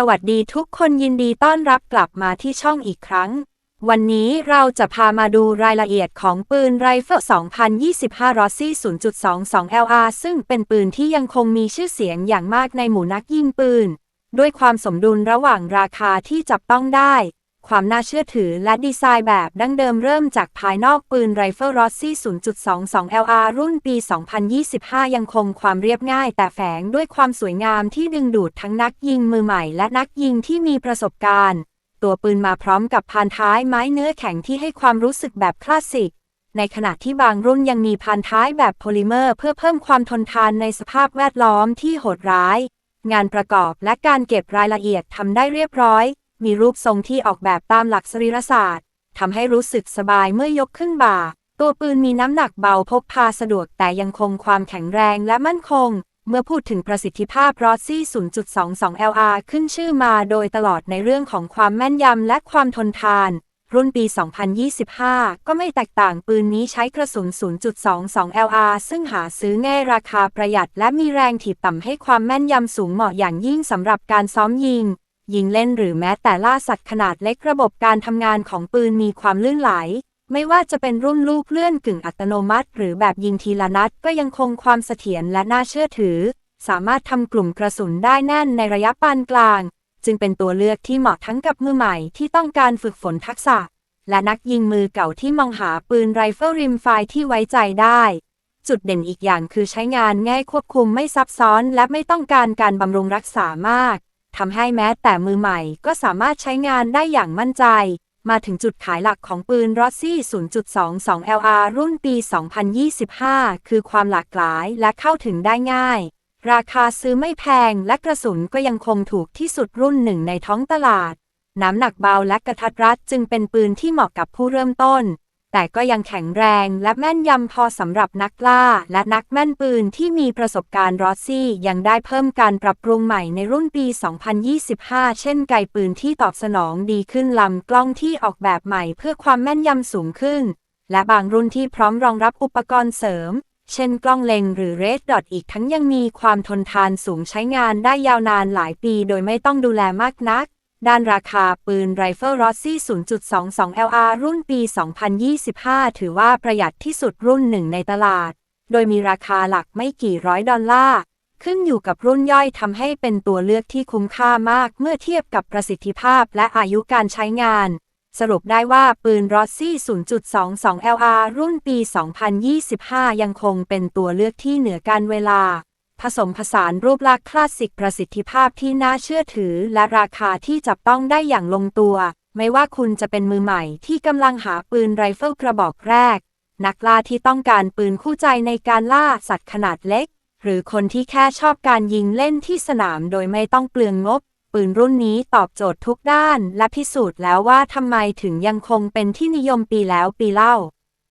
สวัสดีทุกคนยินดีต้อนรับกลับมาที่ช่องอีกครั้ง วันนี้เราจะพามาดูรายละเอียดของปืนไรเฟิล2025 r o s s i 0.22 LR ซึ่งเป็นปืนที่ยังคงมีชื่อเสียงอย่างมากในหมู่นักยิงปืน ด้วยความสมดุลระหว่างราคาที่จับต้องได้ ความน่าเชื่อถือและดีไซน์แบบดั้งเดิมเริ่มจากภายนอกปืนไรเฟิล r o s s i 0.22 LR รุ่นปี 2025 ยังคงความเรียบง่ายแต่แฝงด้วยความสวยงามที่ดึงดูดทั้งนักยิงมือใหม่และนักยิงที่มีประสบการณ์ ตัวปืนมาพร้อมกับพานท้ายไม้เนื้อแข็งที่ให้ความรู้สึกแบบคลาสสิก ในขณะที่บางรุ่นยังมีพานท้ายแบบโพลิเมอร์ เพื่อเพิ่มความทนทานในสภาพแวดล้อมที่โหดร้าย งานประกอบและการเก็บรายละเอียดทำได้เรียบร้อย มีรูปทรงที่ออกแบบตามหลักสรีรศาสตร์ทำให้รู้สึกสบายเมื่อยกขึ้นบ่า ตัวปืนมีน้ำหนักเบาพกพาสะดวกแต่ยังคงความแข็งแรงและมั่นคง เมื่อพูดถึงประสิทธิภาพรอซี่ 0.22 LR ขึ้นชื่อมาโดยตลอดในเรื่องของความแม่นยำและความทนทาน รุ่นปี 2025 ก็ไม่แตกต่างปืนนี้ใช้กระสุน 0.22 LR ซึ่งหาซื้อง่ายราคาประหยัดและมีแรงถีบต่ำให้ความแม่นยำสูงเหมาะอย่างยิ่งสำหรับการซ้อมยิง ยิงเล่นหรือแม้แต่ล่าสัตว์ขนาดเล็กระบบการทำงานของปืนมีความลื่นไหล ไม่ว่าจะเป็นรุ่นลูกเลื่อนกึ่งอัตโนมัติ หรือแบบยิงทีละนัดก็ยังคงความเสถียรและน่าเชื่อถือ สามารถทำกลุ่มกระสุนได้แน่นในระยะปานกลาง จึงเป็นตัวเลือกที่เหมาะทั้งกับมือใหม่ที่ต้องการฝึกฝนทักษะ และนักยิงมือเก่าที่มองหาปืนไรเฟิลริมไฟที่ไว้ใจได้จุดเด่นอีกอย่างคือใช้งานง่ายควบคุมไม่ซับซ้อน และไม่ต้องการการบำรุงรักษามาก ทำให้แม้แต่มือใหม่ก็สามารถใช้งานได้อย่างมั่นใจ มาถึงจุดขายหลักของปืนรอซี่ 0.22 LR รุ่นปี 2025 คือความหลากหลายและเข้าถึงได้ง่าย ราคาซื้อไม่แพงและกระสุนก็ยังคงถูกที่สุดรุ่นหนึ่งในท้องตลาด น้ำหนักเบาและกระทัดรัดจึงเป็นปืนที่เหมาะกับผู้เริ่มต้น แต่ก็ยังแข็งแรงและแม่นยำพอสำหรับนักล่า และนักแม่นปืนที่มีประสบการณ์รอซี่ยังได้เพิ่มการปรับปรุงใหม่ในรุ่นปี 2025 เช่นไกปืนที่ตอบสนองดีขึ้นลำกล้องที่ออกแบบใหม่เพื่อความแม่นยำสูงขึ้น และบางรุ่นที่พร้อมรองรับอุปกรณ์เสริม เช่นกล้องเลงหรือเรดดอทอีกทั้งยังมีความทนทานสูงใช้งานได้ยาวนานหลายปี โดยไม่ต้องดูแลมากนัก ด้านราคาปืนไรเฟิลรอสซี่ 0.22 LR รุ่นปี 2025 ถือว่าประหยัดที่สุดรุ่นหนึ่งในตลาด โดยมีราคาหลักไม่กี่ร้อยดอลลาร์ขึ้นอยู่กับรุ่นย่อยทำให้เป็นตัวเลือกที่คุ้มค่ามากเมื่อเทียบกับประสิทธิภาพและอายุการใช้งาน สรุปได้ว่าปืนรอสซี่ 0.22 LR รุ่นปี 2025 ยังคงเป็นตัวเลือกที่เหนือการเวลา ผสมผสานรูปลักษณ์คลาสสิกประสิทธิภาพที่น่าเชื่อถือ และราคาที่จับต้องได้อย่างลงตัว ไม่ว่าคุณจะเป็นมือใหม่ที่กำลังหาปืนไรเฟิลกระบอกแรก นักล่าที่ต้องการปืนคู่ใจในการล่าสัตว์ขนาดเล็ก หรือคนที่แค่ชอบการยิงเล่นที่สนามโดยไม่ต้องเปลืองงบ ปืนรุ่นนี้ตอบโจทย์ทุกด้าน และพิสูจน์แล้วว่าทำไมถึงยังคงเป็นที่นิยมปีแล้วปีเล่า